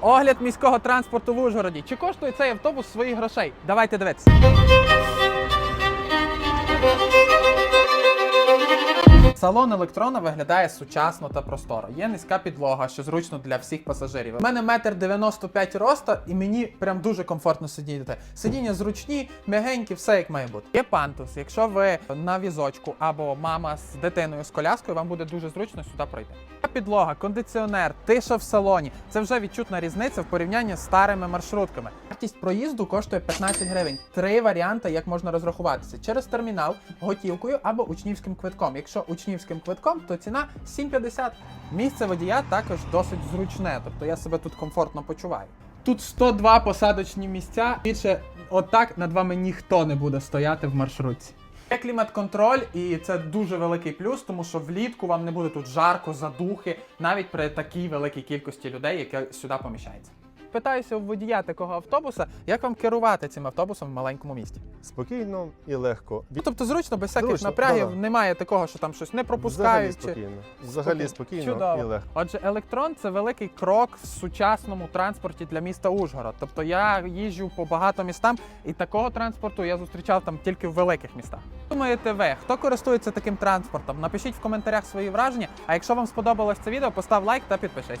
Огляд міського транспорту в Ужгороді. Чи коштує цей автобус своїх грошей? Давайте дивитися. Салон електрона виглядає сучасно та просторо. Є низька підлога, що зручно для всіх пасажирів. У мене метр 95 роста, і мені прям дуже комфортно сидіти. Сидіння зручні, м'ягенькі, все як має бути. Є пантус. Якщо ви на візочку або мама з дитиною з коляскою, вам буде дуже зручно сюди пройти. Підлога, кондиціонер, тиша в салоні. Це вже відчутна різниця в порівнянні з старими маршрутками. Вартість проїзду коштує 15 гривень. Три варіанти, як можна розрахуватися: через термінал, готівкою або учнівським квитком. Якщо учнівським квитком, то ціна 7,50. Місце водія також досить зручне, тобто я себе тут комфортно почуваю. Тут 102 посадочні місця. Більше отак над вами ніхто не буде стояти в маршрутці. Є клімат-контроль, і це дуже великий плюс, тому що влітку вам не буде тут жарко, задухи, навіть при такій великій кількості людей, яка сюди поміщається. Питаюся у водія такого автобуса, як вам керувати цим автобусом в маленькому місті. Спокійно і легко. Ну, тобто зручно, без всяких Зручно, напрягів, да-да. немає такого, що там щось не Взагалі пропускають. чи- спокійно. Взагалі спокійно Чудово. і легко. Отже, електрон це великий крок в сучасному транспорті для міста Ужгород. Тобто я їжджу по багато містам, і такого транспорту я зустрічав там тільки в великих містах. Думаєте ви, хто користується таким транспортом? Напишіть в коментарях свої враження. А якщо вам сподобалось це відео, постав лайк та підпишись.